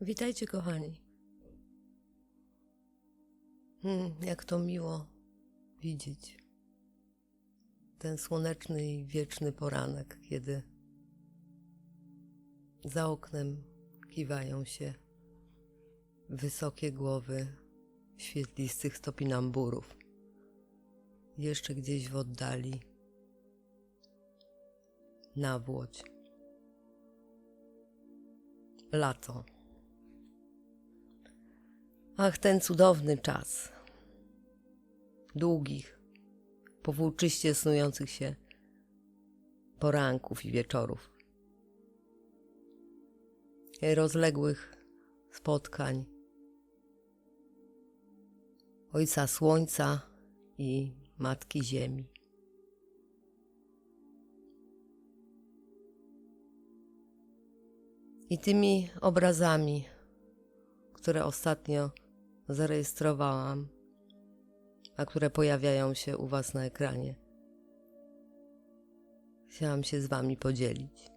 Witajcie, kochani. Hmm, jak to miło widzieć ten słoneczny i wieczny poranek, kiedy za oknem kiwają się wysokie głowy świetlistych stopinamburów. Jeszcze gdzieś w oddali nawłoć. Lato. Ach, ten cudowny czas. Długich, powłóczyście snujących się poranków i wieczorów. Rozległych spotkań Ojca Słońca i Matki Ziemi. I tymi obrazami, które ostatnio zarejestrowałam, a które pojawiają się u Was na ekranie, chciałam się z Wami podzielić.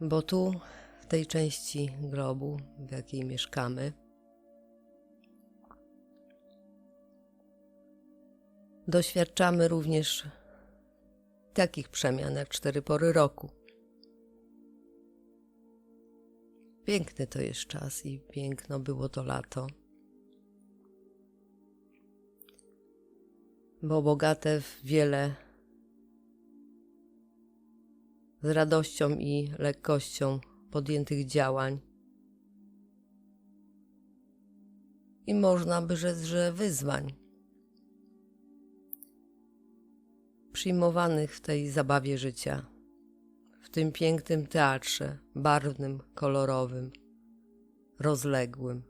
Bo tu, w tej części globu, w jakiej mieszkamy, doświadczamy również takich przemian jak cztery pory roku. Piękny to jest czas i piękno było to lato. Bo bogate w wiele z radością i lekkością podjętych działań. I można by rzec, że wyzwań przyjmowanych w tej zabawie życia, w tym pięknym teatrze, barwnym, kolorowym, rozległym.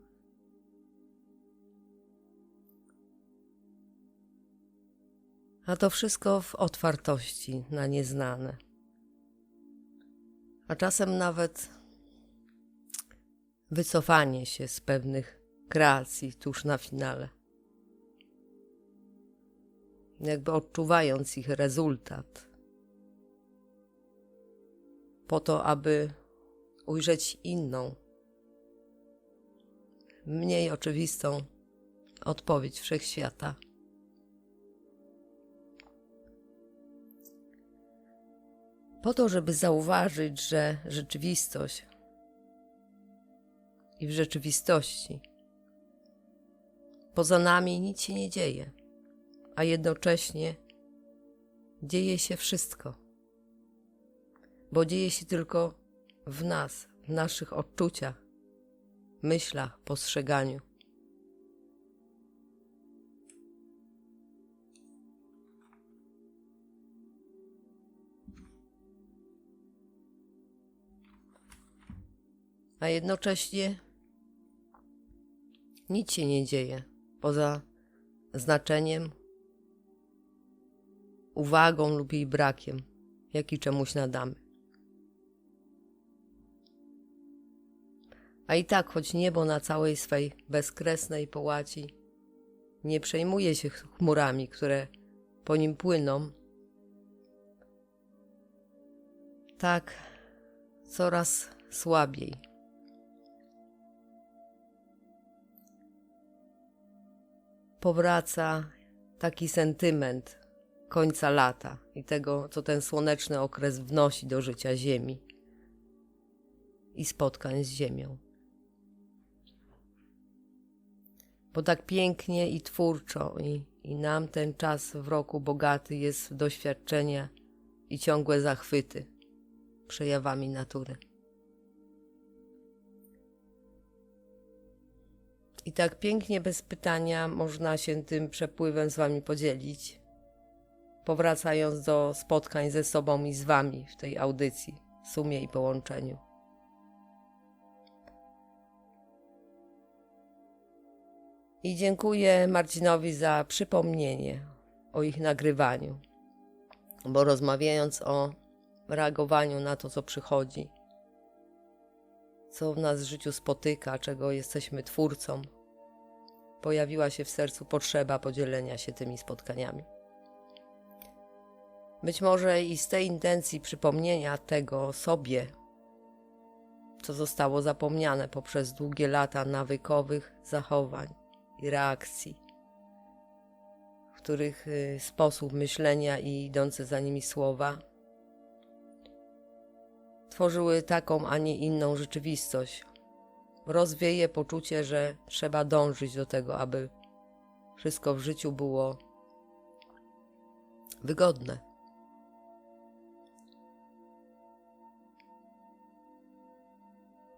A to wszystko w otwartości na nieznane. A czasem nawet wycofanie się z pewnych kreacji tuż na finale jakby odczuwając ich rezultat, po to, aby ujrzeć inną, mniej oczywistą odpowiedź wszechświata. Po to, żeby zauważyć, że rzeczywistość i w rzeczywistości poza nami nic się nie dzieje a jednocześnie dzieje się wszystko. Bo dzieje się tylko w nas, w naszych odczuciach, myślach, postrzeganiu. A jednocześnie nic się nie dzieje poza znaczeniem, uwagą lub jej brakiem, jaki czemuś nadamy. A i tak, choć niebo na całej swej bezkresnej połaci nie przejmuje się chmurami, które po nim płyną, tak coraz słabiej. Powraca taki sentyment końca lata i tego, co ten słoneczny okres wnosi do życia Ziemi i spotkań z Ziemią. Bo tak pięknie i twórczo, i, i nam ten czas w roku bogaty jest w doświadczenia i ciągłe zachwyty przejawami natury. I tak pięknie, bez pytania, można się tym przepływem z Wami podzielić powracając do spotkań ze sobą i z Wami w tej audycji, sumie i połączeniu. I dziękuję Marcinowi za przypomnienie o ich nagrywaniu, bo rozmawiając o reagowaniu na to, co przychodzi, co w nas w życiu spotyka, czego jesteśmy twórcą, pojawiła się w sercu potrzeba podzielenia się tymi spotkaniami. Być może i z tej intencji przypomnienia tego sobie, co zostało zapomniane poprzez długie lata nawykowych zachowań i reakcji, w których y, sposób myślenia i idące za nimi słowa tworzyły taką, a nie inną rzeczywistość. Rozwieje poczucie, że trzeba dążyć do tego, aby wszystko w życiu było wygodne.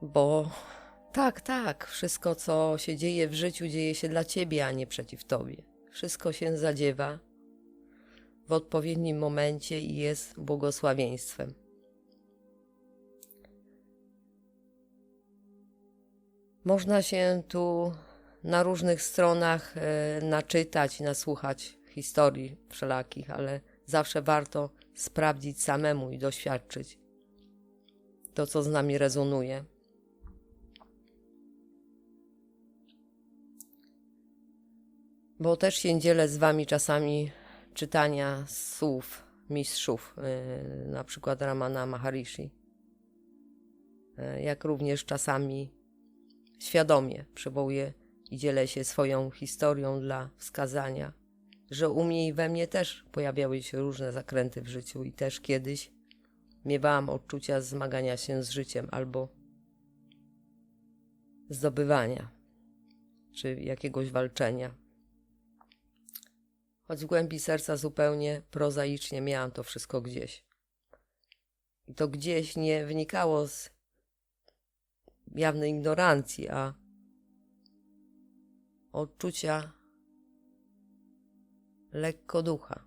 Bo tak, tak, wszystko, co się dzieje w życiu, dzieje się dla ciebie, a nie przeciw tobie. Wszystko się zadziewa w odpowiednim momencie i jest błogosławieństwem. Można się tu na różnych stronach e, naczytać nasłuchać historii wszelakich, ale zawsze warto sprawdzić samemu i doświadczyć to, co z nami rezonuje. Bo też się dzielę z Wami czasami czytania słów mistrzów, yy, na przykład Ramana Maharishi, yy, jak również czasami świadomie przywołuję i dzielę się swoją historią dla wskazania, że u mnie i we mnie też pojawiały się różne zakręty w życiu i też kiedyś miewałam odczucia zmagania się z życiem albo zdobywania czy jakiegoś walczenia. Choć w głębi serca zupełnie prozaicznie miałam to wszystko gdzieś. I to gdzieś nie wynikało z jawnej ignorancji, a odczucia lekko ducha,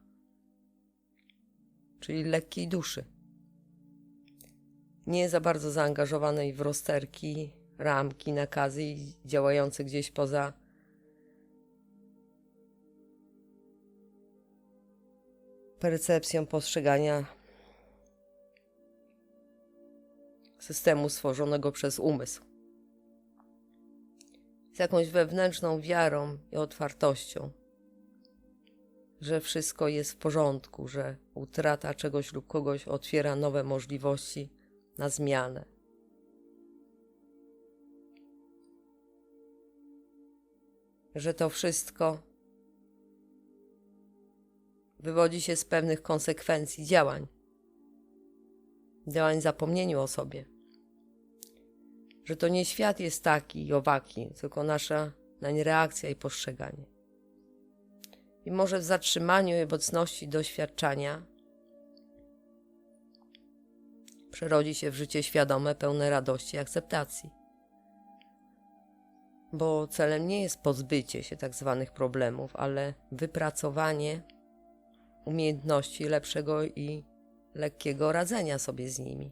czyli lekkiej duszy. Nie za bardzo zaangażowanej w rozterki, ramki, nakazy działające gdzieś poza percepcją postrzegania systemu stworzonego przez umysł. Z jakąś wewnętrzną wiarą i otwartością, że wszystko jest w porządku, że utrata czegoś lub kogoś otwiera nowe możliwości na zmianę. Że to wszystko wywodzi się z pewnych konsekwencji działań, działań zapomnieniu o sobie. Że to nie świat jest taki i owaki, tylko nasza nań reakcja i postrzeganie. I może w zatrzymaniu i obecności doświadczania przerodzi się w życie świadome, pełne radości i akceptacji. Bo celem nie jest pozbycie się tak zwanych problemów, ale wypracowanie umiejętności lepszego i lekkiego radzenia sobie z nimi.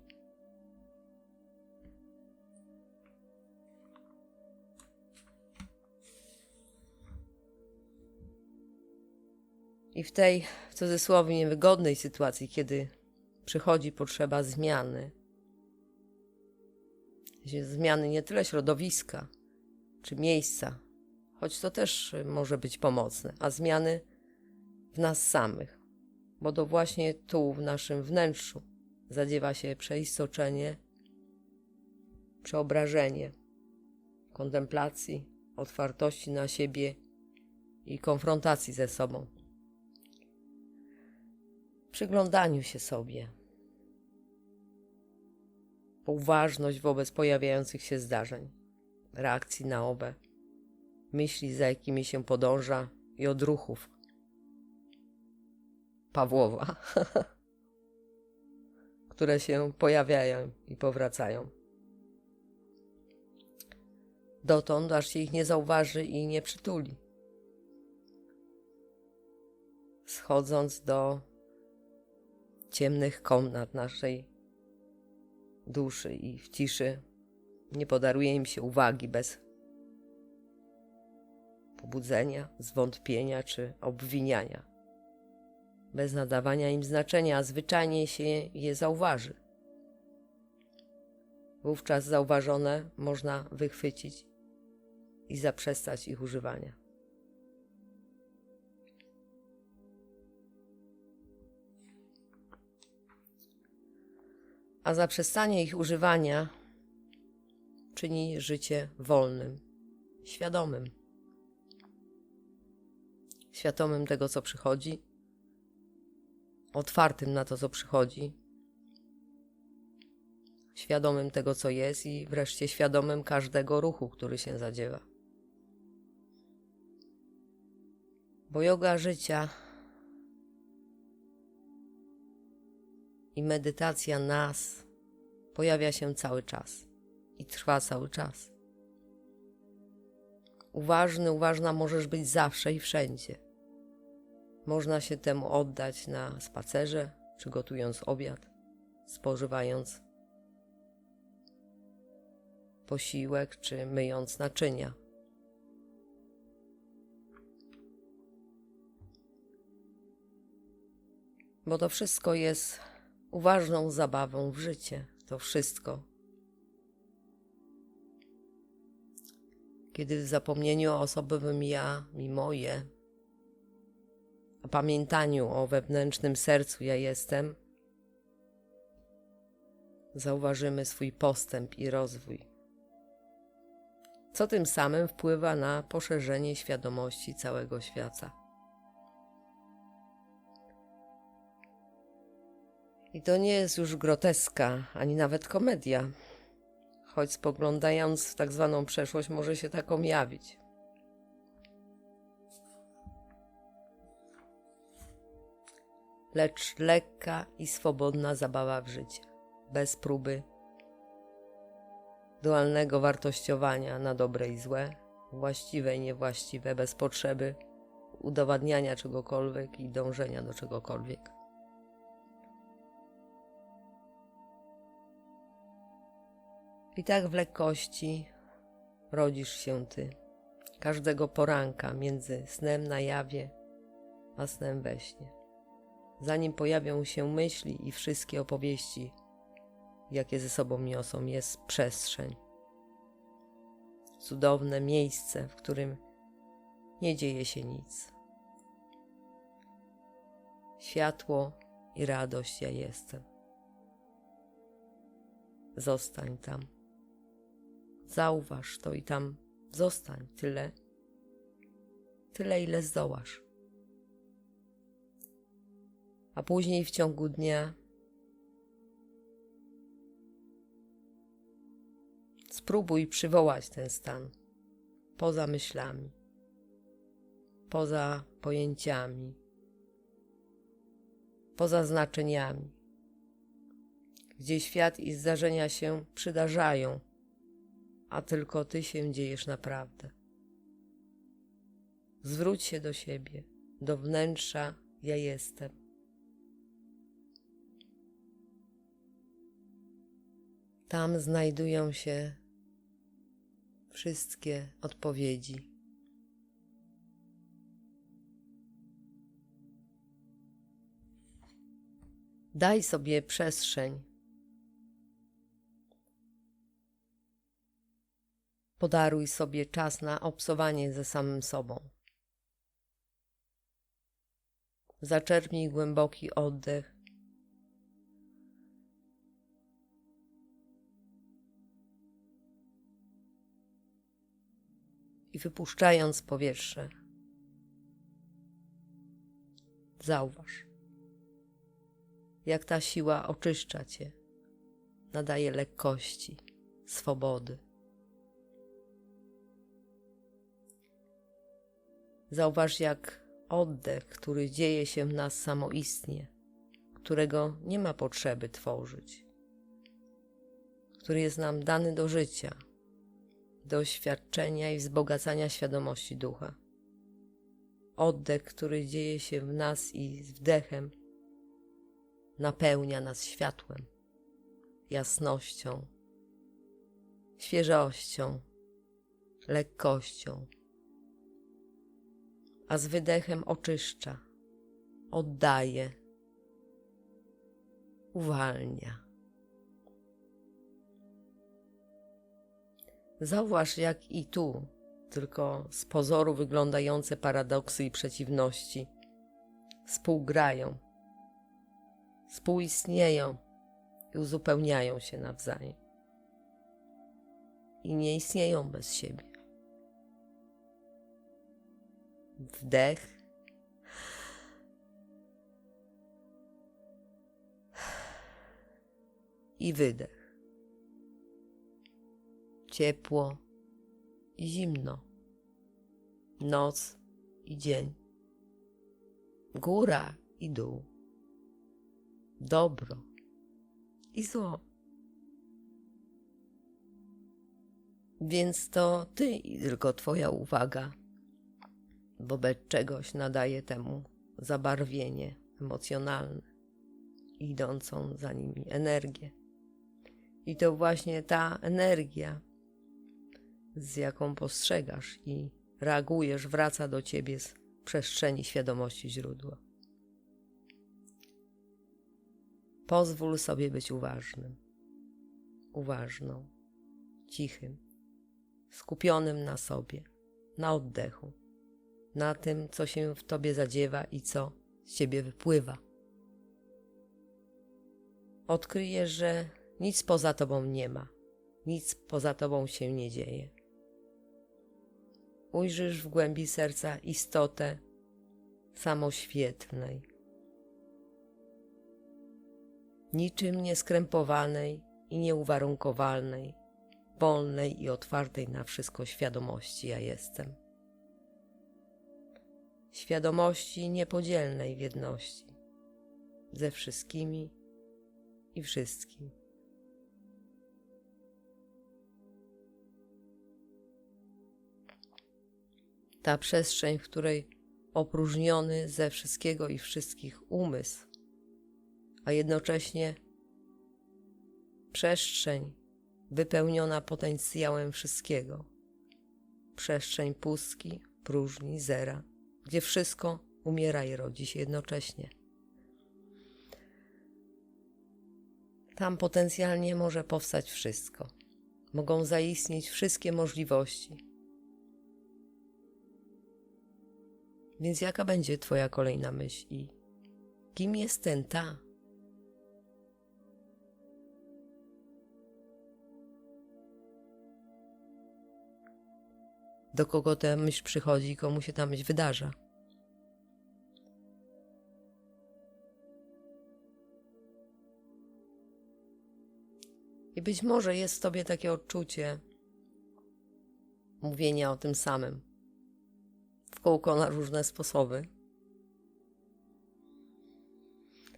I w tej, w cudzysłowie, niewygodnej sytuacji, kiedy przychodzi potrzeba zmiany, zmiany nie tyle środowiska czy miejsca, choć to też może być pomocne, a zmiany w nas samych, bo to właśnie tu, w naszym wnętrzu, zadziewa się przeistoczenie, przeobrażenie, kontemplacji, otwartości na siebie i konfrontacji ze sobą. Przyglądaniu się sobie, uważność wobec pojawiających się zdarzeń, reakcji na owe, myśli, za jakimi się podąża i odruchów, Pawłowa, które się pojawiają i powracają. Dotąd, aż się ich nie zauważy i nie przytuli. Schodząc do ciemnych komnat naszej duszy i w ciszy nie podaruje im się uwagi bez pobudzenia, zwątpienia czy obwiniania bez nadawania im znaczenia, a zwyczajnie się je zauważy. Wówczas zauważone można wychwycić i zaprzestać ich używania. a zaprzestanie ich używania czyni życie wolnym, świadomym. Świadomym tego, co przychodzi, otwartym na to, co przychodzi, świadomym tego, co jest i wreszcie świadomym każdego ruchu, który się zadziewa. Bo yoga życia i medytacja nas pojawia się cały czas i trwa cały czas. Uważny, uważna możesz być zawsze i wszędzie. Można się temu oddać na spacerze, przygotując obiad, spożywając posiłek czy myjąc naczynia. Bo to wszystko jest uważną zabawą w życie. To wszystko. Kiedy w zapomnieniu o osobowym ja i moje, pamiętaniu o wewnętrznym sercu ja jestem, zauważymy swój postęp i rozwój, co tym samym wpływa na poszerzenie świadomości całego świata. I to nie jest już groteska, ani nawet komedia, choć spoglądając w tak zwaną przeszłość może się taką jawić. Lecz lekka i swobodna zabawa w życie, bez próby dualnego wartościowania na dobre i złe, właściwe i niewłaściwe, bez potrzeby udowadniania czegokolwiek i dążenia do czegokolwiek. I tak w lekkości rodzisz się ty, każdego poranka między snem na jawie a snem we śnie. Zanim pojawią się myśli i wszystkie opowieści, jakie ze sobą niosą, jest przestrzeń. Cudowne miejsce, w którym nie dzieje się nic. Światło i radość ja jestem. Zostań tam. Zauważ to i tam zostań tyle, tyle ile zdołasz. A później w ciągu dnia spróbuj przywołać ten stan poza myślami, poza pojęciami, poza znaczeniami, gdzie świat i zdarzenia się przydarzają a tylko Ty się dziejesz naprawdę. Zwróć się do siebie, do wnętrza ja jestem. Tam znajdują się wszystkie odpowiedzi. Daj sobie przestrzeń Podaruj sobie czas na obsowanie ze samym sobą. Zaczerpnij głęboki oddech. I wypuszczając powietrze, zauważ, jak ta siła oczyszcza cię, nadaje lekkości, swobody. Zauważ, jak oddech, który dzieje się w nas samoistnie, którego nie ma potrzeby tworzyć, który jest nam dany do życia, doświadczenia i wzbogacania świadomości ducha. Oddech, który dzieje się w nas i z wdechem napełnia nas światłem, jasnością, świeżością, lekkością a z wydechem oczyszcza, oddaje, uwalnia. Zauważ, jak i tu, tylko z pozoru wyglądające paradoksy i przeciwności współgrają, współistnieją i uzupełniają się nawzajem. I nie istnieją bez siebie. Wdech. I wydech. Ciepło i zimno. Noc i dzień. Góra i dół. Dobro i zło. Więc to ty i tylko twoja uwaga wobec czegoś nadaje temu zabarwienie emocjonalne, idącą za nimi energię. I to właśnie ta energia, z jaką postrzegasz i reagujesz, wraca do ciebie z przestrzeni świadomości źródła. Pozwól sobie być uważnym, uważną, cichym, skupionym na sobie, na oddechu, na tym, co się w tobie zadziewa i co z ciebie wypływa. Odkryjesz, że nic poza tobą nie ma, nic poza tobą się nie dzieje. Ujrzysz w głębi serca istotę samoświetnej, niczym nieskrępowanej i nieuwarunkowalnej, wolnej i otwartej na wszystko świadomości ja jestem. Świadomości niepodzielnej w jedności ze wszystkimi i wszystkim. Ta przestrzeń, w której opróżniony ze wszystkiego i wszystkich umysł a jednocześnie przestrzeń wypełniona potencjałem wszystkiego. Przestrzeń pustki, próżni, zera, gdzie wszystko umiera i rodzi się jednocześnie. Tam potencjalnie może powstać wszystko. Mogą zaistnieć wszystkie możliwości. Więc jaka będzie Twoja kolejna myśl i kim jest ten ta, do kogo ta myśl przychodzi, komu się ta myśl wydarza. I być może jest w tobie takie odczucie mówienia o tym samym w kółko na różne sposoby.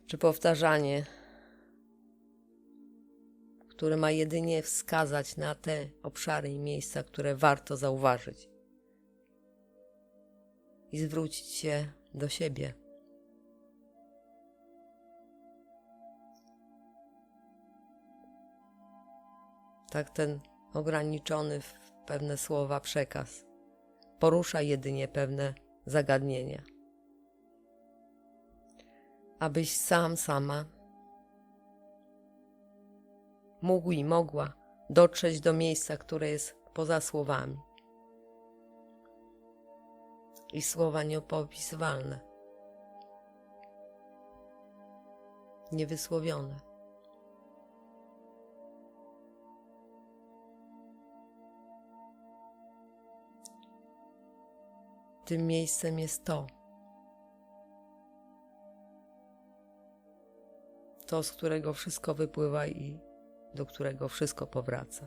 Czy powtarzanie, które ma jedynie wskazać na te obszary i miejsca, które warto zauważyć i zwrócić się do siebie. Tak ten ograniczony w pewne słowa przekaz porusza jedynie pewne zagadnienia. Abyś sam, sama mógł i mogła dotrzeć do miejsca, które jest poza słowami i słowa nieopopisywalne, niewysłowione. Tym miejscem jest to, to, z którego wszystko wypływa i do którego wszystko powraca.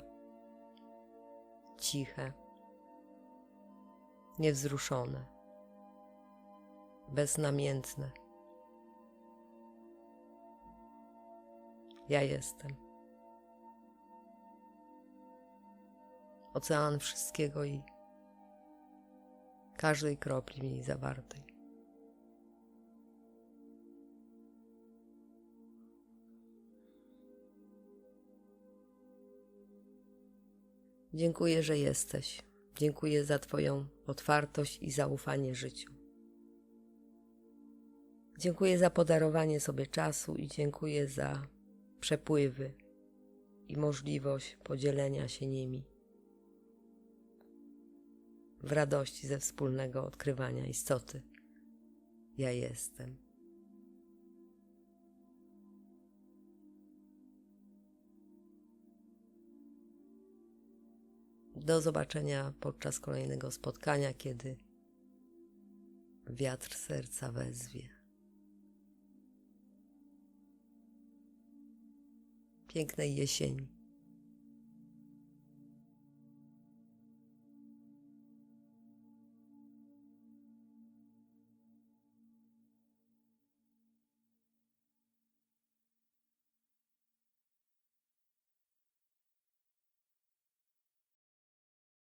Ciche, niewzruszone beznamiętne. Ja jestem. Ocean wszystkiego i każdej kropli w niej zawartej. Dziękuję, że jesteś. Dziękuję za Twoją otwartość i zaufanie życiu. Dziękuję za podarowanie sobie czasu i dziękuję za przepływy i możliwość podzielenia się nimi w radości ze wspólnego odkrywania istoty. Ja jestem. Do zobaczenia podczas kolejnego spotkania, kiedy wiatr serca wezwie. Pięknej jesieni.